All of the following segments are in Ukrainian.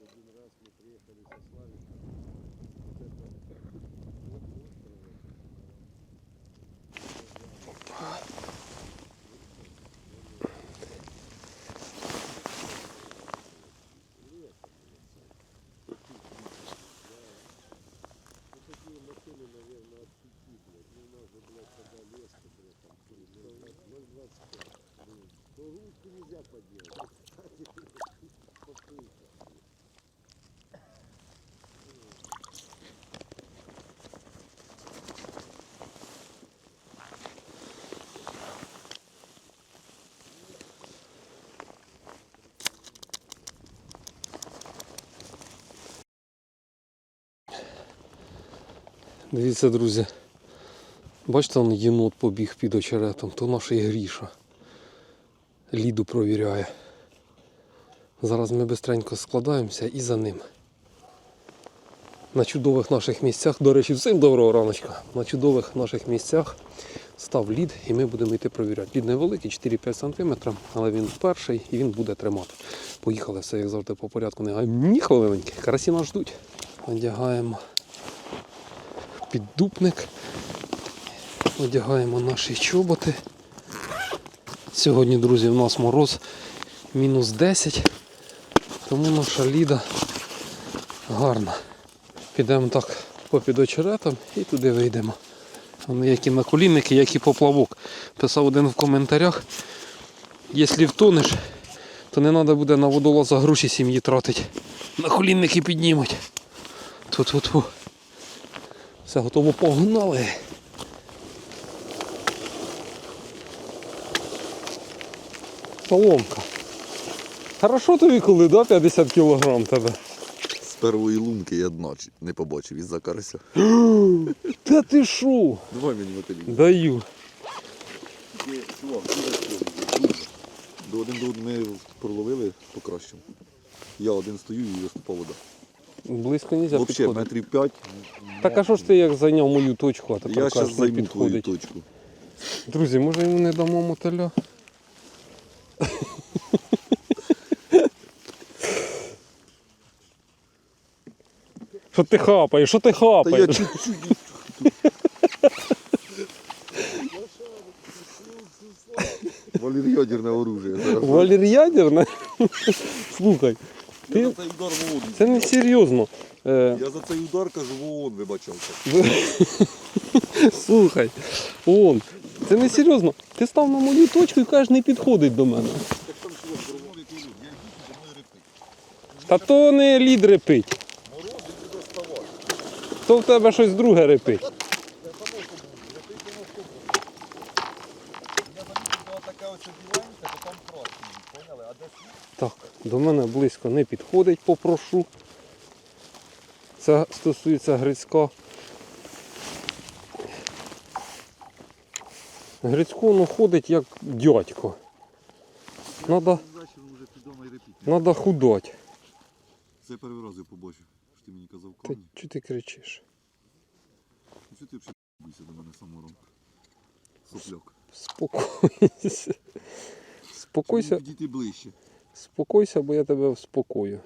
один раз мы приехали со Славиком. Вот это вот Вот машины, наверное, от пяти, блядь. Ну, у нас же, тогда леска, блядь, там, ну, 0,25. Блин, то ручку нельзя поднять. Дивіться, друзі. Бачите, он єнот побіг під очеретом, то наш і Гріша. Ліду провіряє. Зараз ми бистренько складаємося і за ним. На чудових наших місцях, до речі, всім доброго раночка. На чудових наших місцях став лід і ми будемо йти провіряти. Лід невеликий, 4-5 см, але він перший і він буде тримати. Поїхали все, як завжди, по порядку. Не ні хвилинки. Карасі нас ждуть. Одягаємо піддупник. Одягаємо наші чоботи. Сьогодні, друзі, в нас мороз мінус 10, тому наша ліда гарна. Підемо так попід очеретом і туди вийдемо. Вони які наколінники, як і поплавок. Писав один в коментарях. Якщо втонеш, то не треба буде на водолаза гроші сім'ї тратити. Наколінники піднімуть. Ту-ту-ту. Все готово погнали. Соломка. Хорошо тобі коли, да, 50 кілограм тебе? З первої лунки я чи- не побачив із-за карася. Та ти шо? Давай мені мотилі. Даю. До один до одного ми проловили покращимо. Я один стою і виступав вода. Близько нельзя Взагалі підходити. метрів п'ять. Так а що ж ти як зайняв мою точку, а тепер Я кажеш, зараз не займу твою підходить. точку. Друзі, може йому не дамо мотиля? Що ти хапаєш? Що ти Та я хапаєш? чуть-чуть. Валер'ядерне оружие. Зараз. Слухай, Я ти- за цей удар в ООН. це не серйозно. Е, Я за цей удар кажу в ООН вибачався. слухай, он, це не серйозно. Ти став на мою точку і кажеш, не підходить до мене. Та то не лід репить, то в тебе щось друге репить. Я замітив, була така ось біленька, то там красний, поняли? А де світ? Так, до мене близько не підходить, попрошу. Це стосується Грицька. Грицько ну, ходить як дядько. Надо, надо худать. Це я перший раз я побачив, що ти мені казав Ти камінь. чого ти кричиш? Ну, Що ти взагалі бійся до мене самором? Сопляк. Спокойся. Спокойся, підійти ближче? Спокойся, бо я тебе вспокою.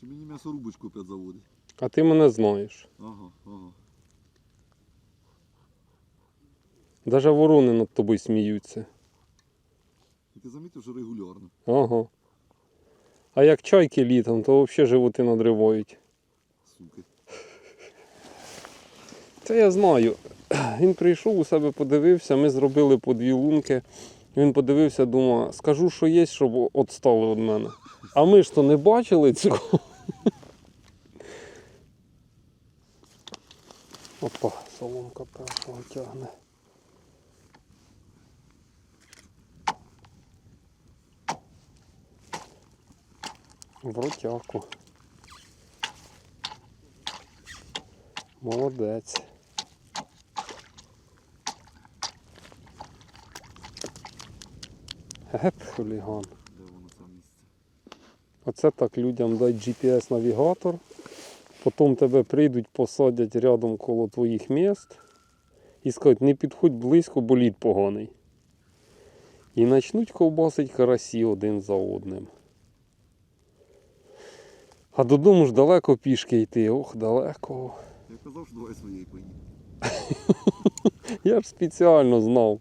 Чи мені м'ясорубочку опять заводить? А ти мене знаєш. Ага, ага. Даже ворони над тобою сміються. І ти замітив, що регулярно. Ага. А як чайки літом, то взагалі животи надривають. Суки. Це я знаю. Він прийшов у себе, подивився, ми зробили по дві лунки. Він подивився, думав, скажу, що є, щоб відстали від мене. А ми ж то не бачили цього. Опа, соломка першого тягне. В ротяку. Молодець. Гет хуліган. Де воно це місце? Оце так людям дай GPS-навігатор. Потім тебе прийдуть, посадять рядом коло твоїх міст і скажуть, не підходь близько, бо лід поганий. І почнуть ковбасить карасі один за одним. А додому ж далеко пішки йти. Ох, далеко. Я казав, що давай своєї поїдемо. Я ж спеціально знав.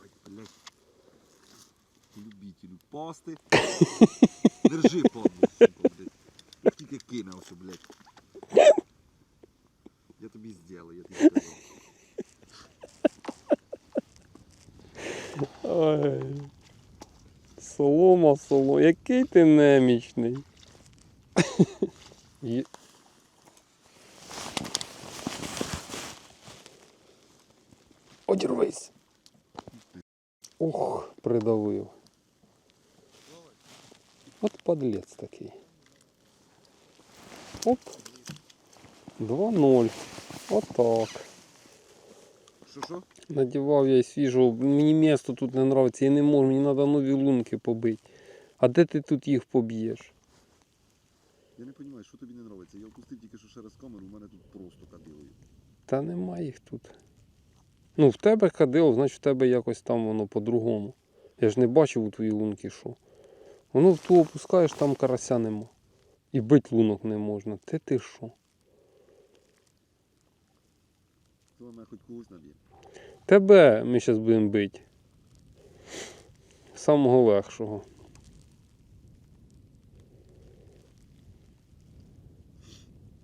Ай, блядь. Пасти. Держи, падло, сука, блядь. Тільки кине ось, блядь. Я тобі зроблю, я тобі сказав. Ай. Солома, солома, який ти немічний. Є- Одірвись. Ох, придавив. От подлець такий. Оп. 2-0. Отак. Що, що? Надівав я й свіжого. Мені місто тут не подобається, я не можу, мені треба нові лунки побити. А де ти тут їх поб'єш? Я не розумію, що тобі не подобається. Я опустив тільки що ще раз камеру, у мене тут просто кадилою. Та нема їх тут. Ну, в тебе кадило, значить в тебе якось там воно по-другому. Я ж не бачив у твоїй лунки що. Воно в ту опускаєш, там карася нема. І бить лунок не можна. Ти ти що? Хоч когось наб'є. Тебе ми зараз будемо бити. Самого легшого.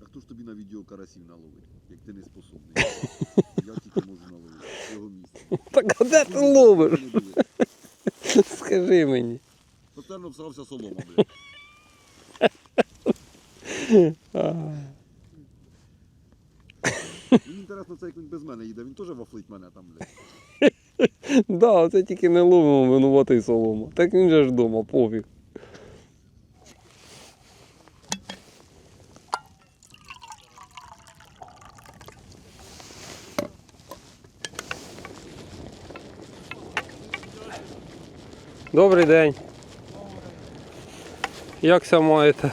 А хто ж тобі на відео карасів наловить, як ти не способний? Я тільки можу наловити. Так а де ти ловиш? Скажи мені. Постоянно всрався солома, блядь. Мені інтересно, це як він без мене їде, він теж вафлить мене там, блядь. Да, це тільки не ловимо винуватий солома. Так він же ж вдома, пофіг. Добрий день. Як ся маєте?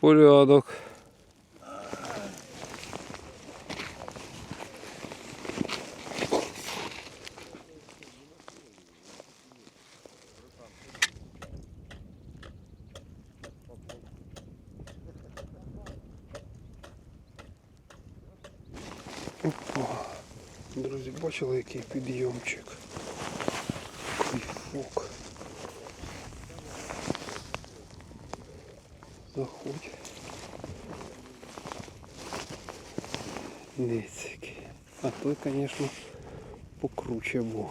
Порядок. Друзі, бачили, який підйомчик. Кайфок. Заходь. Який. А той, звісно, покруче був.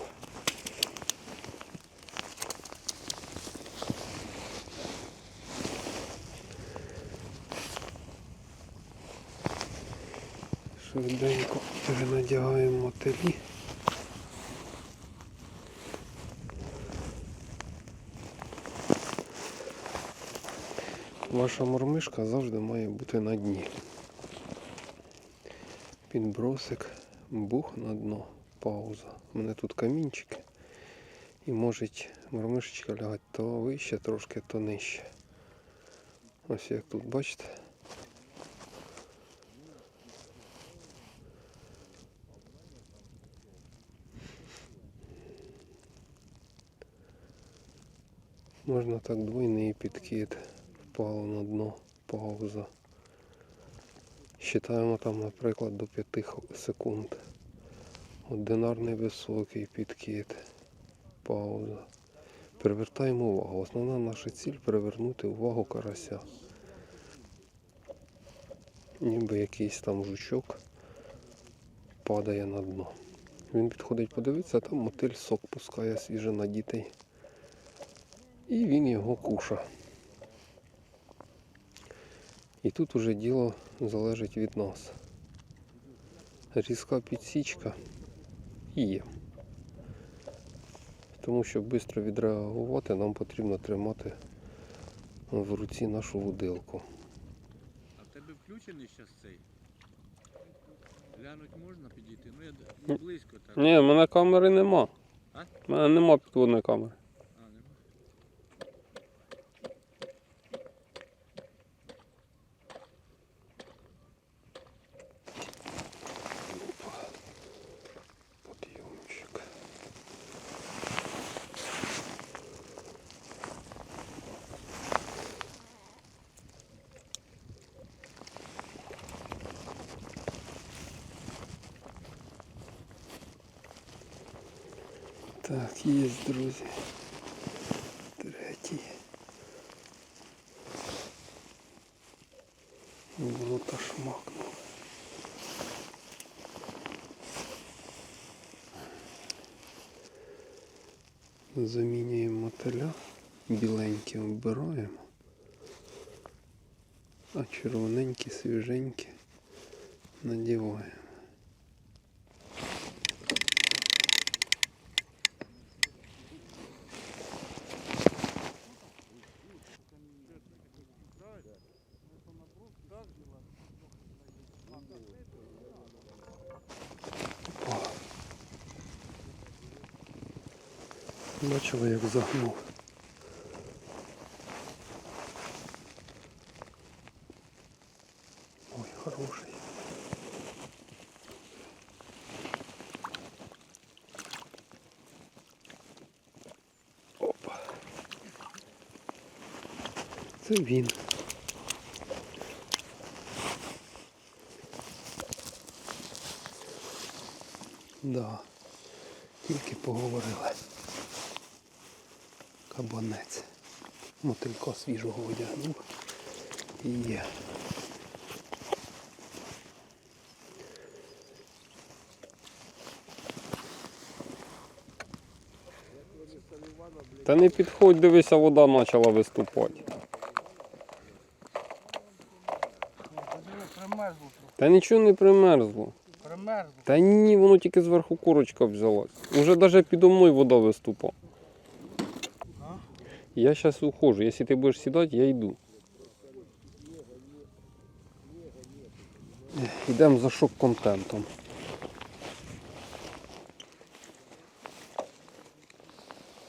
Швиденько перенадягаємо мотилі. Ваша мормишка завжди має бути на дні. Підбросик, бух на дно, пауза. У мене тут камінчики. І може мормишечка лягати то вище трошки, то нижче. Ось як тут бачите. Можна так двойний підкид. Впало на дно, пауза. Считаємо там, наприклад, до 5 секунд. Одинарний високий підкид. Пауза. Привертаємо увагу. Основна наша ціль привернути увагу карася. Ніби якийсь там жучок падає на дно. Він підходить подивитися, а там мотиль сок пускає свіже на дітей. І він його куша. І тут уже діло залежить від нас. Різка підсічка є. Тому щоб швидко відреагувати, нам потрібно тримати в руці нашу вудилку. А в тебе включений зараз цей? Глянуть можна підійти? Ну я близько так. Ні, в мене камери нема. У мене нема підводної камери. Так, є, друзі. Третій. Болото шмакнув. Замінюємо мотиля, біленькі оббираємо, а червоненькі, свіженькі надіваємо. Бачили, як загнув. Ой, хороший. Опа. Це він. Да. Тільки поговорили. Кабанець. Мотилька свіжого одягнув. І є. Та не підходь, дивися, вода почала виступати. Примерзло, Та нічого не примерзло. примерзло. Та ні, воно тільки зверху курочка взялась. Уже навіть підо мною вода виступала. Я зараз ухожу. Якщо ти будеш сідати, я йду. Йдемо за шок-контентом.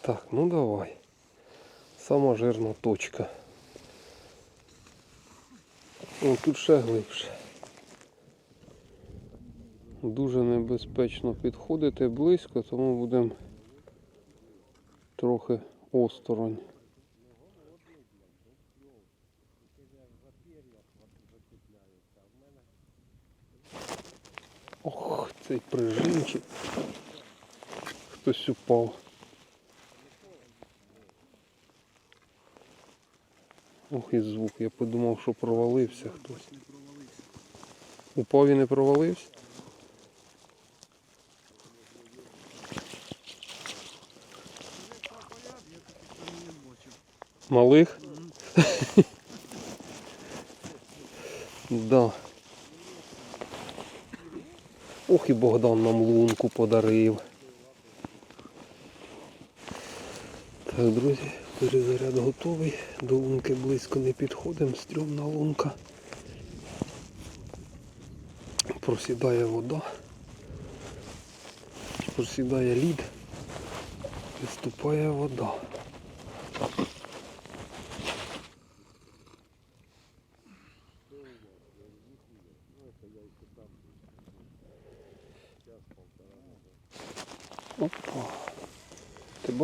Так, ну давай. Сама жирна точка. О, тут ще глибше. Дуже небезпечно підходити близько, тому будемо трохи осторонь. Ох, цей прижимчик. Хтось упав. Ох і звук, я подумав, що провалився хтось. Упав і не провалився? Малих? да. Ох і Богдан нам лунку подарив. Так, друзі, перезаряд готовий. До лунки близько не підходимо, стрьомна лунка. Просідає вода. Просідає лід. Виступає вода.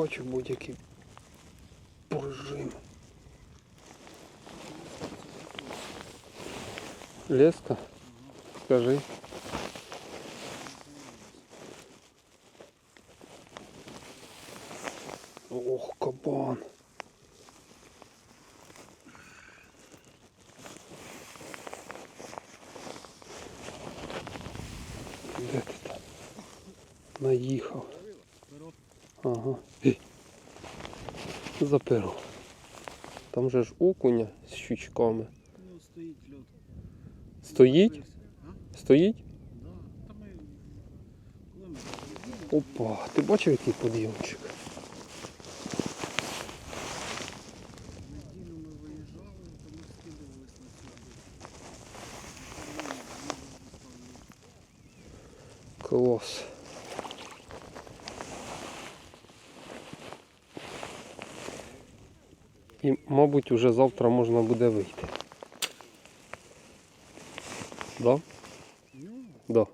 Ти бачив будь-який пружин. Леска? Скажи. Ох, кабан. Де ти там? Наїхав. Ага. Ей. Там же ж окуня з щучками. Ну, стоїть льот. Стоїть? Стоїть? Опа, ти бачив який підйомчик? Неділю ми виїжджали, то ми скидувались на цю. Клас. І, мабуть, уже завтра можна буде вийти. Да? Да.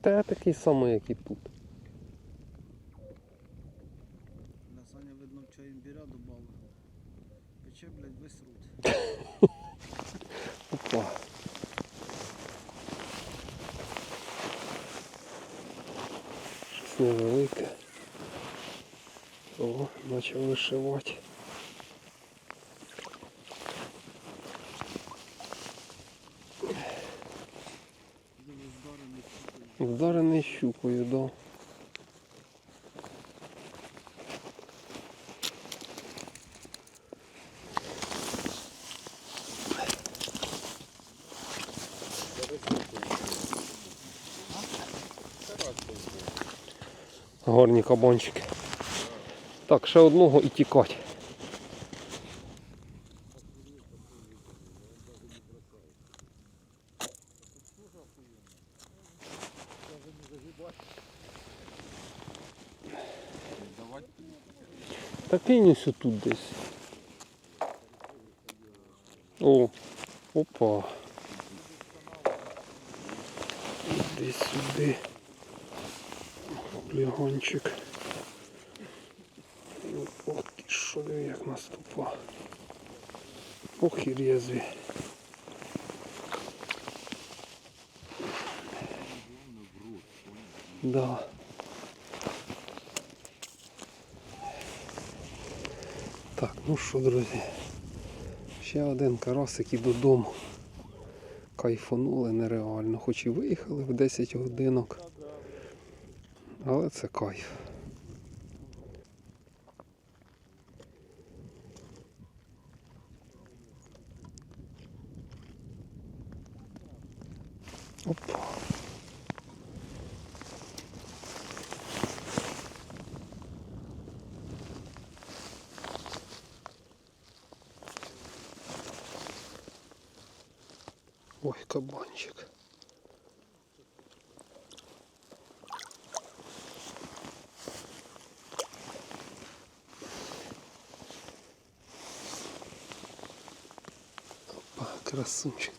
Та такий самий, як і тут. На Саня, видно, в чай імбіря добавив. Пече, блядь, весь рот. Опа. невелике. О, почав вишивати. Дуже здарений щукою. Вдарений щукою, да. Гарні кабанчики. Так, ще одного і тікать. Кинь ось тут десь. О, опа. Іди сюди. Лігончик. Ох, ти що як наступа. Ох і резві. Да. Ну що, друзі, ще один карасик і додому. Кайфанули нереально, хоч і виїхали в 10 годинок. Але це кайф. Ой, кабанчик. Опа, красунчик,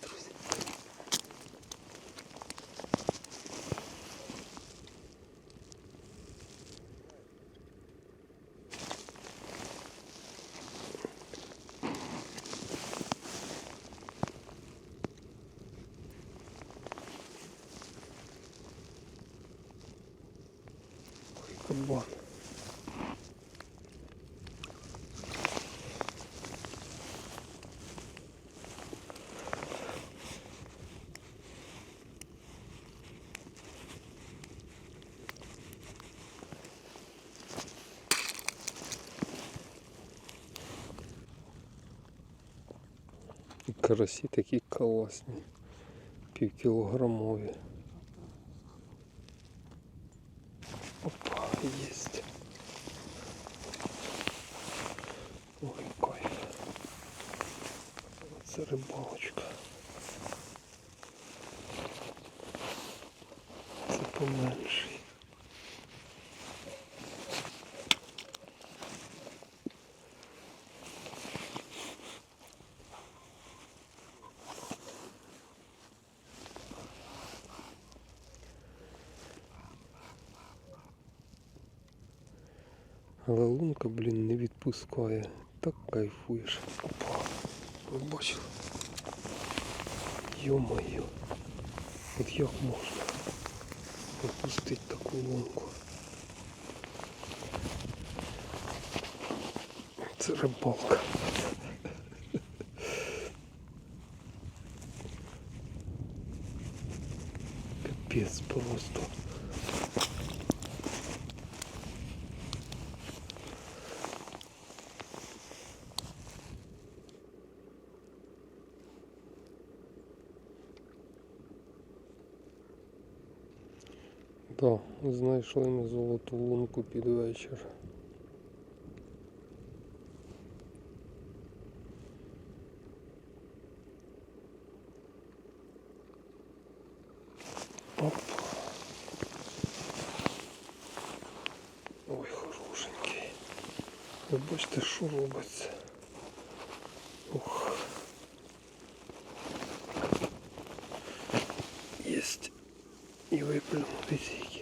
І карасі такі класні. Півкілограмові. поменший. Але лунка, блін, не відпускає. Так кайфуєш. Опа. Ви бачили? Йо-моє. От як можна Пропустити таку лунку? Це рибалка. Капець просто. Так, знайшли ми золоту лунку під вечір. Оп. Ой, хорошенький. Ви бачите, що робиться. Ух. Єсть. І виплюнув десятки.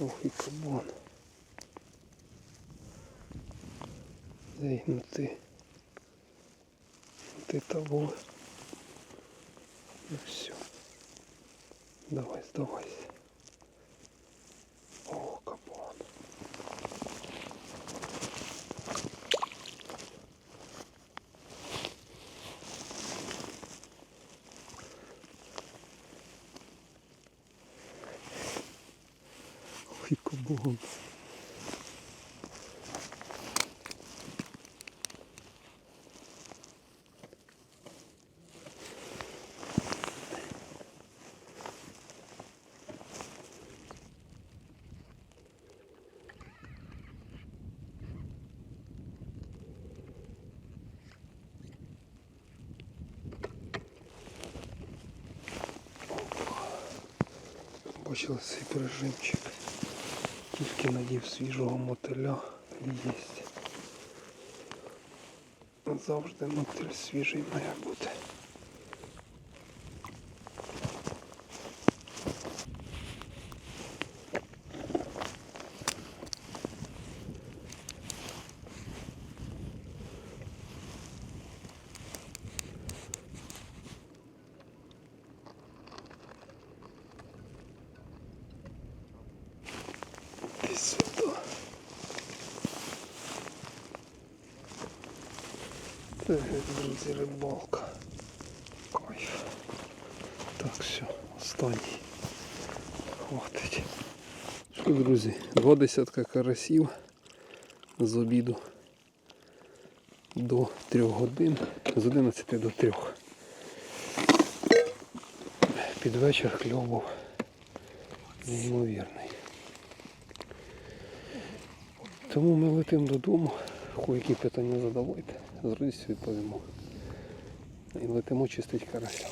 Ох і кабан. Эй, ну ты. Ты Ти того. Ну все. Давай, здавайся. О, кабан. Ой, кабан. Бачили цей прижимчик. Тільки надів свіжого мотиля єсть. Завжди мотиль свіжий має бути. Іди сюди. Це, друзі, рибалка. Кайф. Так, все, останній. Хватить. Що, друзі, два десятка карасів з обіду до трьох годин, з 11 до 3. Під вечір кльов був неймовірний. Тому ми летимо додому. Які питання задавайте, з радістю відповімо. І летимо чистить карася.